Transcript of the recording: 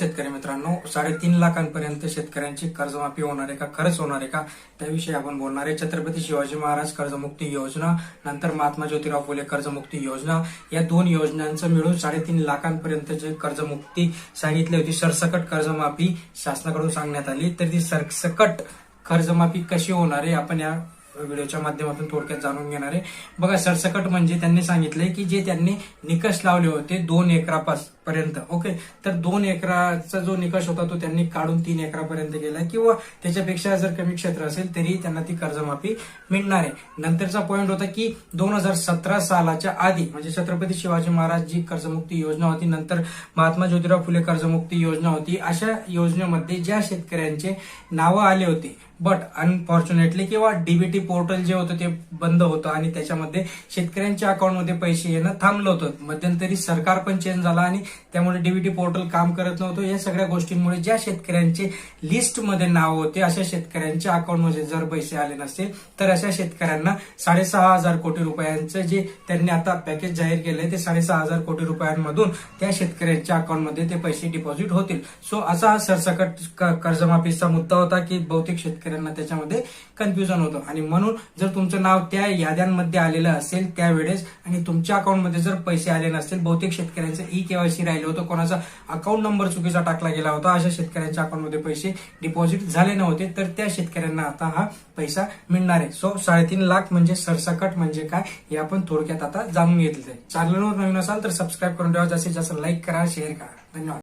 शेतकरी मित्रांनो साडेतीन लाखांपर्यंत शेतकऱ्यांची कर्जमाफी होणार आहे का? खरंच होणार आहे का? त्याविषयी आपण बोलणार आहे. छत्रपती शिवाजी महाराज कर्जमुक्ती योजना नंतर महात्मा ज्योतिराव फुले कर्जमुक्ती योजना. या दोन योजनांचं मिळून साडेतीन लाखांपर्यंत जे कर्जमुक्ती सांगितली होती सरसकट कर्जमाफी शासनाकडून सांगण्यात आली तर ती सरसकट कर्जमाफी कशी होणार आहे? आपण या व्हिडिओच्या माध्यमातून थोडक्यात जाणून घेणार आहे. बघा सरसकट म्हणजे त्यांनी सांगितलंय की जे त्यांनी निकष लावले होते दोन एकरापास पर्यंत ओके? तर दोन एकराचा जो निकष होता तो त्यांनी काढून तीन एकरापर्यंत गेला किंवा त्याच्यापेक्षा जर कमी क्षेत्र असेल तरी त्यांना ती कर्जमाफी मिळणार आहे. नंतरचा पॉईंट होता की दोन हजार सतरा सालाच्या आधी म्हणजे छत्रपती शिवाजी महाराज जी कर्जमुक्ती योजना होती नंतर महात्मा ज्योतिराव फुले कर्जमुक्ती योजना होती अशा योजनेमध्ये ज्या शेतकऱ्यांचे नावं आले होते बट अनफॉर्च्युनेटली किंवा डीबीटी पोर्टल जे होतं ते बंद होतं आणि त्याच्यामध्ये शेतकऱ्यांच्या अकाउंटमध्ये पैसे येणं थांबलं होतं. मध्यंतरी सरकार पण चेंज झाला आणि त्यामुळे डीबीटी पोर्टल काम करत नव्हतं. या सगळ्या गोष्टींमुळे ज्या शेतकऱ्यांचे लिस्टमध्ये नाव होते अशा शेतकऱ्यांच्या अकाउंटमध्ये जर पैसे आले नसते तर अशा शेतकऱ्यांना साडेसहा हजार कोटी रुपयांचं जे त्यांनी आता पॅकेज जाहीर केलंय ते साडेसहा हजार कोटी रुपयांमधून त्या शेतकऱ्यांच्या अकाउंटमध्ये ते पैसे डिपॉझिट होतील. सो असा हा सरसकट कर्जमाफीचा मुद्दा होता की बहुतेक शेतकरी शेतकऱ्यांना त्याच्यामध्ये कन्फ्युजन होतं. आणि म्हणून जर तुमचं नाव त्या याद्यांमध्ये आलेलं असेल त्यावेळेस आणि तुमच्या अकाउंटमध्ये जर पैसे आले नसतील बहुतेक शेतकऱ्यांचं ई केवायसी राहिलं होतं कोणाचा अकाउंट नंबर चुकीचा टाकला गेला होता अशा शेतकऱ्यांच्या अकाउंटमध्ये पैसे डिपॉझिट झाले नव्हते तर त्या शेतकऱ्यांना आता हा पैसा मिळणार आहे. सो साडेतीन लाख म्हणजे सरसकट म्हणजे काय हे आपण थोडक्यात आता जाणून घेतलं आहे चॅनलवर नवीन असाल तर सबस्क्राईब करून ठेवा. जास्तीत जास्त लाईक करा शेअर करा. धन्यवाद.